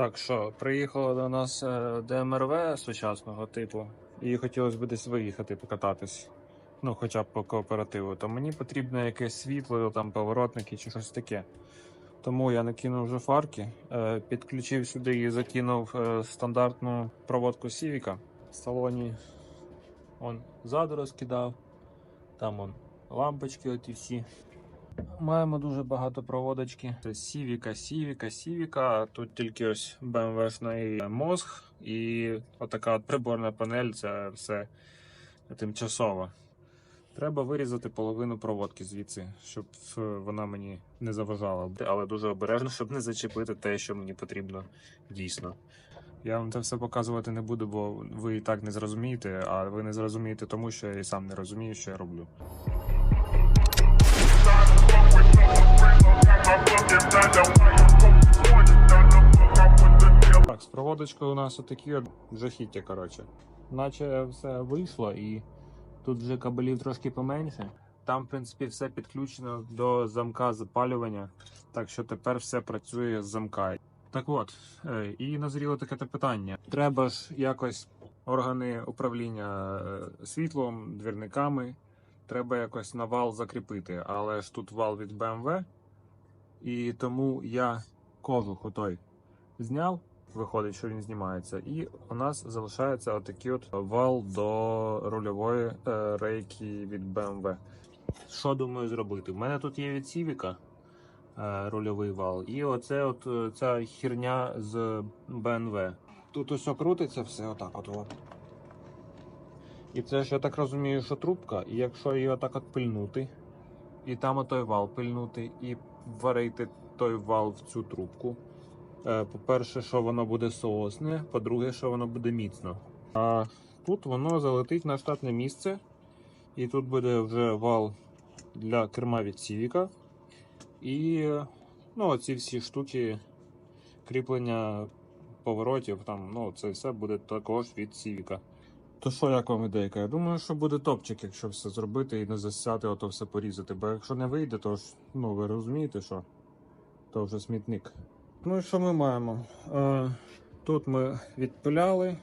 Так що, приїхало до нас е, ДМРВ сучасного типу, і хотілося б десь виїхати покататись. Ну, хоча б по кооперативу, то мені потрібно якесь світло, там поворотники чи щось таке. Тому я накинув вже фарки, е, підключив сюди і закинув е, стандартну проводку Сівіка. В салоні он ззаду розкидав, там он лампочки оті всі. Маємо дуже багато проводочки. Це Сівіка, Сівіка, Сівіка. Тут тільки ось BMW-шний мозг і отака от приборна панель це все тимчасово. Треба вирізати половину проводки звідси, щоб вона мені не заважала. Але дуже обережно, щоб не зачепити те, що мені потрібно дійсно. Я вам це все показувати не буду, бо ви і так не зрозумієте, а ви не зрозумієте тому, що я і сам не розумію, що я роблю. Так, з проводочкою у нас отакі от жахіття, коротше. Наче все вийшло і тут вже кабелів трошки поменше. Там, в принципі, все підключено до замка запалювання, так що тепер все працює з замка. Так от, е, і назріло таке те питання. Треба ж якось органи управління е, світлом, двірниками, треба якось на вал закріпити, але ж тут вал від BMW, і тому я кожух отой зняв. Виходить, що він знімається, і у нас залишається отакий от вал до рульової е, рейки від BMW. Що думаю зробити? У мене тут є від Civic е, рульовий вал, і оце от е, ця херня з BMW. Тут усе крутиться, все отак от. от. І це ж я так розумію, що трубка, і якщо її отак от пильнути, і там отой вал пильнути, і варити той вал в цю трубку. Е, По-перше, що воно буде соосне, по-друге, що воно буде міцно. А тут воно залетить на штатне місце, і тут буде вже вал для керма від Сівіка. І ну, оці всі штуки кріплення поворотів, там, ну, це все буде також від Сівіка. То що, як вам ідейка? Я думаю, що буде топчик, якщо все зробити і не засяти, ото все порізати. Бо якщо не вийде, то ж, ну ви розумієте, що то вже смітник. Ну і що ми маємо? Е, тут ми відпиляли.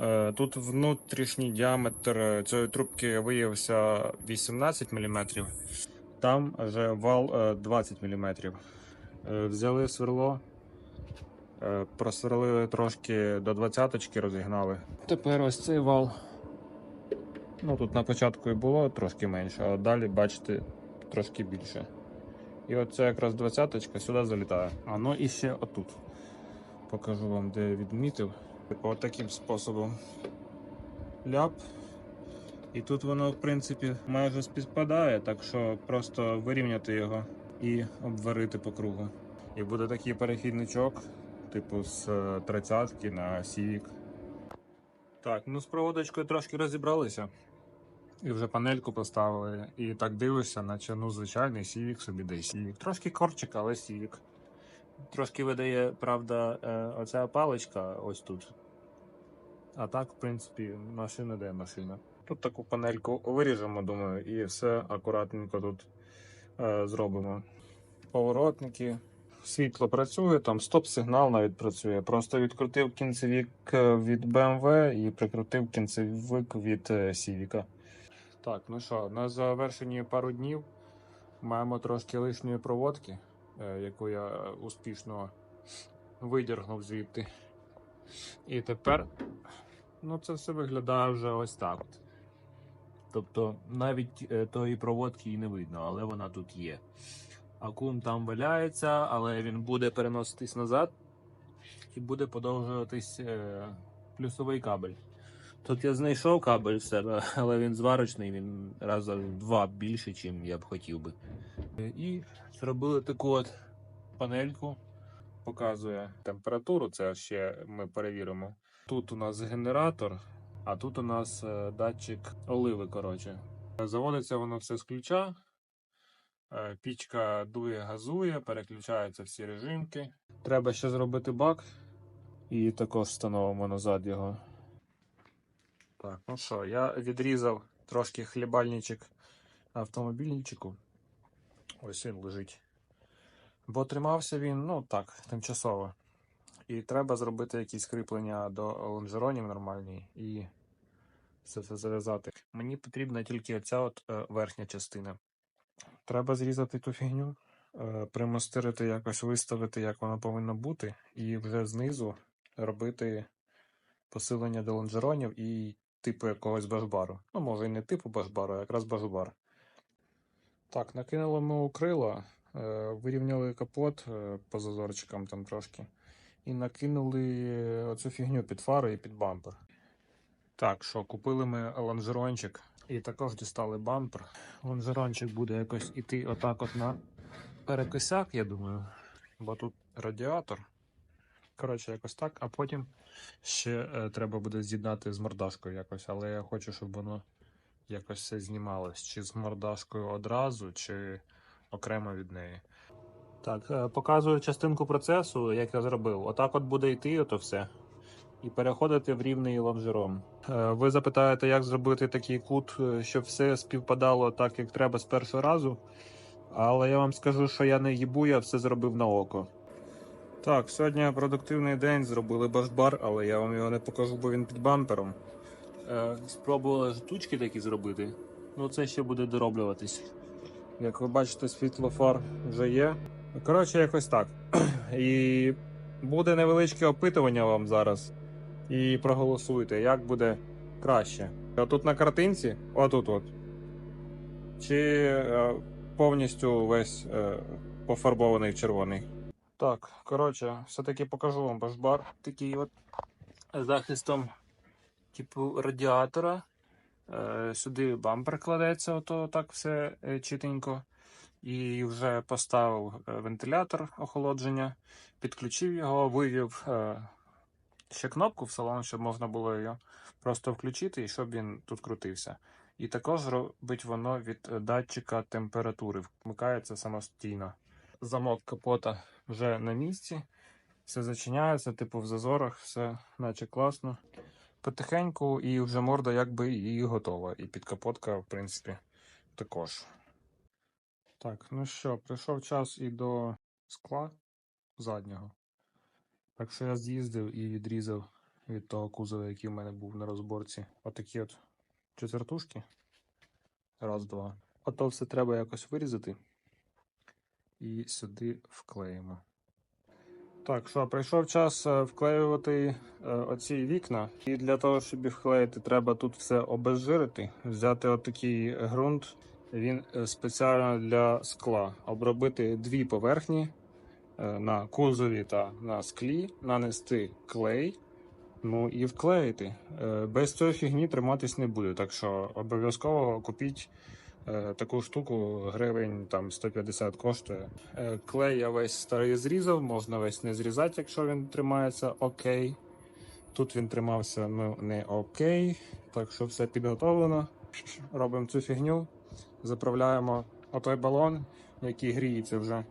Е, тут внутрішній діаметр цієї трубки виявився 18 мм. Там вже вал е, 20 мм. Е, взяли сверло, просверлили трошки до 20 розігнали. Тепер ось цей вал. Ну тут на початку і було трошки менше, а далі, бачите, трошки більше. І оце якраз двадцяточка сюди залітає. А ну і ще отут. Покажу вам, де я відмітив. От таким способом ляп. І тут воно, в принципі, майже співпадає, так що просто вирівняти його і обварити по кругу. І буде такий перехідничок, типу з е, тридцятки на сівік. Так, ну з проводочкою трошки розібралися. І вже панельку поставили. І так дивишся, наче ну звичайний сівік собі дає сівік. Трошки корчик, але сівік. Трошки видає, правда, е, оця паличка ось тут. А так, в принципі, машина де машина. Тут таку панельку виріжемо, думаю, і все акуратненько тут е, зробимо. Поворотники. Світло працює, там стоп-сигнал навіть працює. Просто відкрутив кінцевік е, від BMW і прикрутив кінцевик від е, Civic. Так, ну що, на завершенні пару днів маємо трошки лишньої проводки, е, яку я успішно видіргнув звідти. І тепер ну, це все виглядає вже ось так. Тобто навіть тої проводки і не видно, але вона тут є. Акум там валяється, але він буде переноситись назад і буде подовжуватись е, плюсовий кабель. Тут я знайшов кабель в себе, але він зварочний, він раза в два більше, чим я б хотів би. І зробили таку от панельку, показує температуру, це ще ми перевіримо. Тут у нас генератор, а тут у нас е, датчик оливи. Коротше. Заводиться воно все з ключа. Е, Пічка дує, газує, переключаються всі режимки. Треба ще зробити бак і також встановимо назад його. Так, ну що, я відрізав трошки хлібальничок автомобільничку. Ось він лежить. Бо тримався він, ну так, тимчасово. І треба зробити якісь кріплення до лонжеронів нормальні і все це зав'язати. Мені потрібна тільки оця от е, верхня частина. Треба зрізати ту фігню, е, примастирити, якось виставити, як вона повинна бути, і вже знизу робити посилення до лонжеронів і типу якогось башбару. Ну, може, і не типу башбару, а якраз башбар. Так, накинули ми у крила, е, вирівняли капот е, по зазорчикам там трошки. І накинули оцю фігню під фари і під бампер. Так, що, купили ми лонжерончик і також дістали бампер. Лонжерончик буде якось іти отак от на перекосяк, я думаю. Бо тут радіатор. Коротше, якось так, а потім ще е, треба буде з'єднати з мордашкою якось, але я хочу, щоб воно якось все знімалось. Чи з мордашкою одразу, чи окремо від неї. Так, е, показую частинку процесу, як я зробив. Отак от буде йти, ото все. І переходити в рівний лонжерон. Е, Ви запитаєте, як зробити такий кут, е, щоб все співпадало так, як треба з першого разу. Але я вам скажу, що я не їбу, я все зробив на око. Так, сьогодні продуктивний день, зробили башбар, але я вам його не покажу, бо він під бампером. Е, спробували штучки такі зробити. Ну це ще буде дороблюватись. Як ви бачите, світло фар вже є. Коротше, якось так. І буде невеличке опитування вам зараз. І проголосуйте, як буде краще. Отут на картинці, отут от. Чи е, повністю весь е, пофарбований червоний. Так, коротше, все-таки покажу вам башбар. Такий от захистом, типу, радіатора. Е, сюди бампер кладеться, ото так все е, чітенько. І вже поставив е, вентилятор охолодження, підключив його, вивів е, ще кнопку в салон, щоб можна було її просто включити і щоб він тут крутився. І також робить воно від датчика температури, вмикається самостійно. Замок капота вже на місці, все зачиняється, типу в зазорах, все наче класно. Потихеньку і вже морда якби і готова. І підкапотка, в принципі, також. Так, ну що, прийшов час і до скла заднього. Так що я з'їздив і відрізав від того кузова, який в мене був на розборці. Отакі от четвертушки. Раз, два. Ото все треба якось вирізати. І сюди вклеїмо. Так, що, прийшов час е, вклеювати е, оці вікна. І для того, щоб їх вклеїти, треба тут все обезжирити. Взяти отакий ґрунт. Він е, спеціально для скла. Обробити дві поверхні на кузові та на склі, нанести клей. Ну і вклеїти. Е, Без цієї фігні триматись не буде. Так що обов'язково купіть е, таку штуку, гривень там 150 коштує. Е, Клей я весь старий зрізав, можна весь не зрізати, якщо він тримається окей. Тут він тримався ну, не окей. Так що все підготовлено. Робимо цю фігню, заправляємо отой балон, який гріється вже.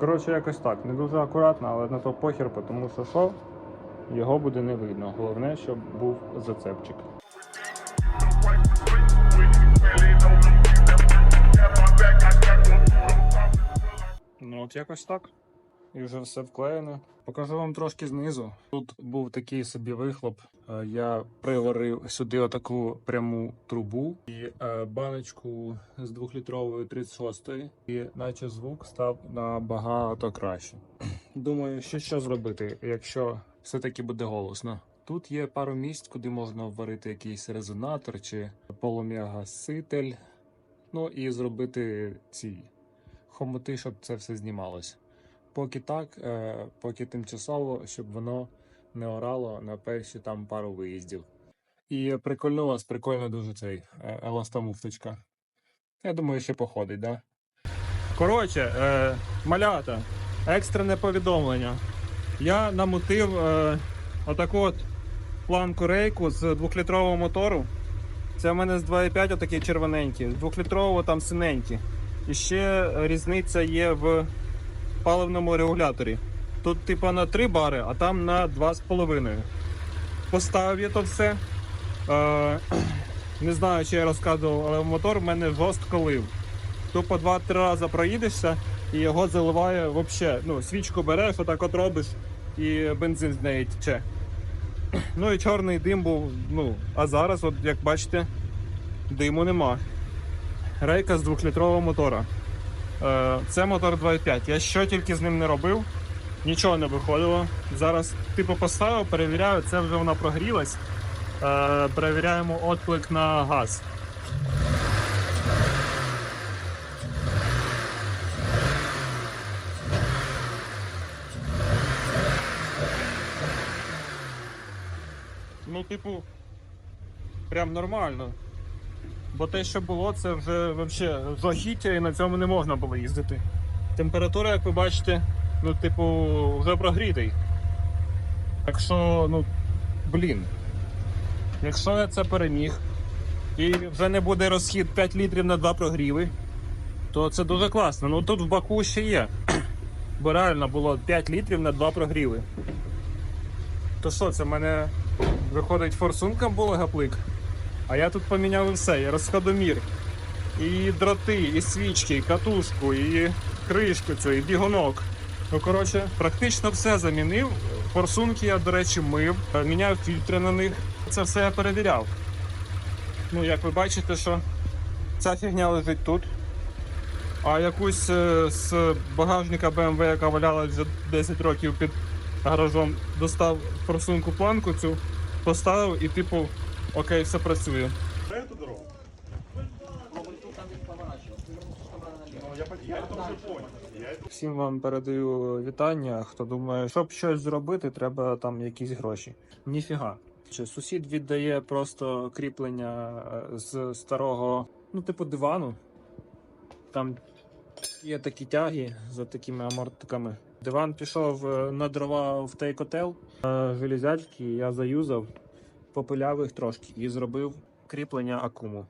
Коротше, якось так. Не дуже акуратно, але на то похер, тому що що, його буде не видно. Головне, щоб був зацепчик. Ну от якось так. І вже все вклеєно. Покажу вам трошки знизу. Тут був такий собі вихлоп. Е, Я приварив сюди отаку пряму трубу і е, баночку з 2-літрової 36-ї. І наче звук став набагато краще. Думаю, що що зробити, якщо все-таки буде голосно. Тут є пару місць, куди можна вварити якийсь резонатор чи полум'ягаситель. Ну і зробити ці хомути, щоб це все знімалось. Поки так, е, поки тимчасово, щоб воно не орало на перші там пару виїздів. І прикольно вас, прикольно дуже цей е, еластомуфточка. Я думаю, ще походить, да? Коротше, е, малята, екстрене повідомлення. Я намутив е, отаку от планку рейку з 2-літрового мотору. Це в мене з 2,5 отакі червоненькі, з 2-літрового там синенькі. І ще різниця є в паливному регуляторі. Тут типа на 3 бари, а там на 2,5. Поставив я то все. Е, не знаю, чи я розказував, але мотор в мене жорстко лив. Тупо 2-3 рази проїдешся і його заливає взагалі. Ну, свічку береш, отак от робиш, і бензин з неї тече. Ну і чорний дим був, ну, а зараз, от як бачите, диму нема. Рейка з 2-літрового мотора. Е, це мотор 2.5. Я що тільки з ним не робив, нічого не виходило. Зараз типу поставив, перевіряю, це вже вона прогрілась. Е, перевіряємо отклик на газ. Ну, типу, прям нормально. Бо те, що було, це вже вообще жахіття і на цьому не можна було їздити. Температура, як ви бачите, ну, типу, вже прогрітий. Так що, ну, блін. Якщо я це переміг і вже не буде розхід 5 літрів на 2 прогріви, то це дуже класно. Ну тут в баку ще є. Бо реально було 5 літрів на 2 прогріви. То що, це в мене виходить форсунком було гаплик? А я тут поміняв все, і розходомір, і дроти, і свічки, і катушку, і кришку цю, і бігунок. Ну, коротше, практично все замінив. Форсунки я, до речі, мив, е, міняв фільтри на них. Це все я перевіряв. Ну, як ви бачите, що ця фігня лежить тут. А якусь е, з багажника BMW, яка валялась вже 10 років під гаражом, достав форсунку планку цю, поставив і типу, окей, все працює. Всім вам передаю вітання. Хто думає, щоб щось зробити, треба там якісь гроші. Ніфіга. Чи сусід віддає просто кріплення е, з старого, ну, типу, дивану. Там є такі тяги за такими амортиками. Диван пішов е, на дрова в той котел. Е, Железячки я заюзав, попиляв їх трошки і зробив кріплення акуму.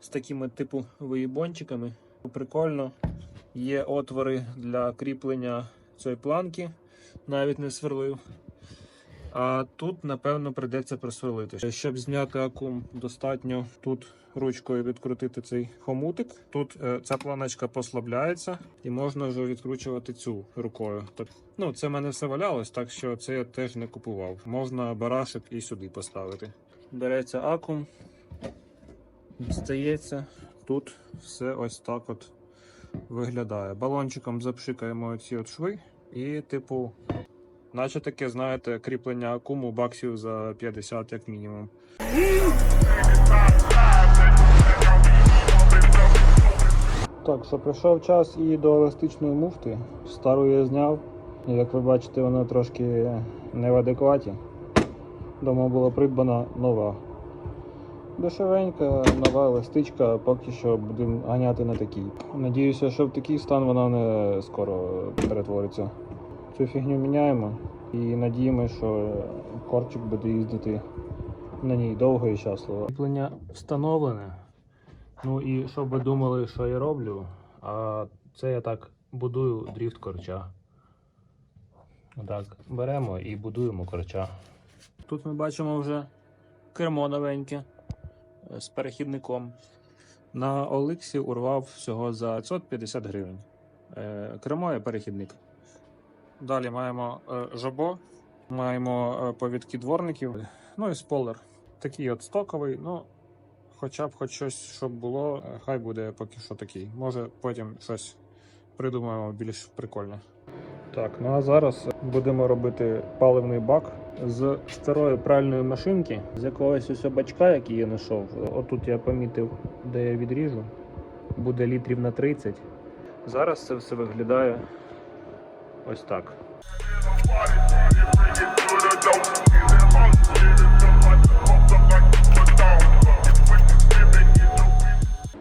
З такими типу виєбончиками. Прикольно. Є отвори для кріплення цієї планки, навіть не сверлив. А тут, напевно, прийдеться присверлити. Щоб зняти акум, достатньо тут ручкою відкрутити цей хомутик. Тут е, ця планочка послабляється і можна вже відкручувати цю рукою. Так, ну, це в мене все валялось, так що це я теж не купував. Можна барашек і сюди поставити. Береться акум, здається, тут все ось так от виглядає. Балончиком запшикаємо ці от шви і, типу, наче таке, знаєте, кріплення акуму баксів за 50 як мінімум. Так, що прийшов час і до еластичної муфти. Стару я зняв. Як ви бачите, вона трошки не в адекваті. Дома була придбана нова. Дешевенька, нова еластичка, поки що будемо ганяти на такій. Надіюся, що в такий стан вона не скоро перетвориться. Цю фігню міняємо і надіємося, що корчик буде їздити на ній довго і щасливо. Кріплення встановлене. Ну і щоб ви думали, що я роблю, а це я так будую дріфт корча. Так, беремо і будуємо корча. Тут ми бачимо вже кермо новеньке е, з перехідником. На Оликсі урвав всього за 550 гривень. Е, Кермо і перехідник. Далі маємо е, жабо, маємо е, повідки дворників, ну і спойлер. Такий от стоковий, ну хоча б хоч щось, щоб було, е, хай буде поки що такий. Може потім щось придумаємо більш прикольне. Так, ну а зараз будемо робити паливний бак з старої пральної машинки, з якогось ось бачка, який я знайшов. Отут я помітив, де я відріжу. Буде літрів на 30. Зараз це все виглядає ось так.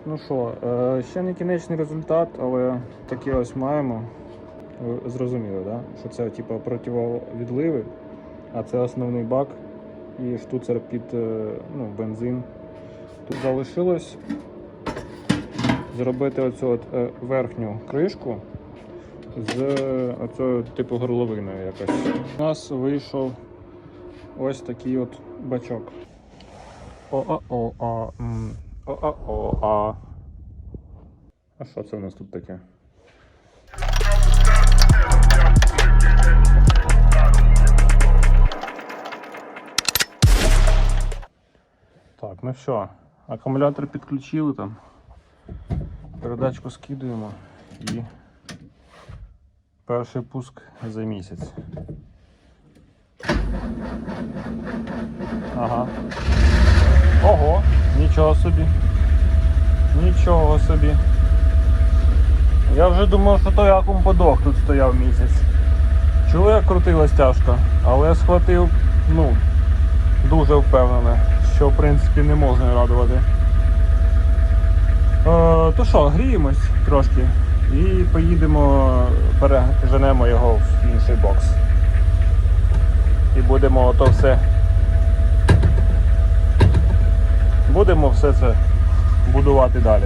Ну що, е, ще не кінечний результат, але таке ось маємо. Ви зрозуміли, да? що це типу, противовідливи, а це основний бак і штуцер під е, ну, бензин. Тут залишилось зробити оцю от, е, верхню кришку з оцею типу горловиною якось. У нас вийшов ось такий от бачок. О-о-о-а. А що це у нас тут таке? Так, ну що, акумулятор підключили там. Передачку скидуємо і перший пуск за місяць. Ага. Ого, нічого собі. Нічого собі. Я вже думав, що той акум подох тут стояв місяць. Чули, як крутилась тяжко, але я схватив, ну, дуже впевнене, що в принципі не можна радувати. Е, то що, гріємось трошки і поїдемо, переженемо його в інший бокс. І будемо то все. Будемо все це будувати далі.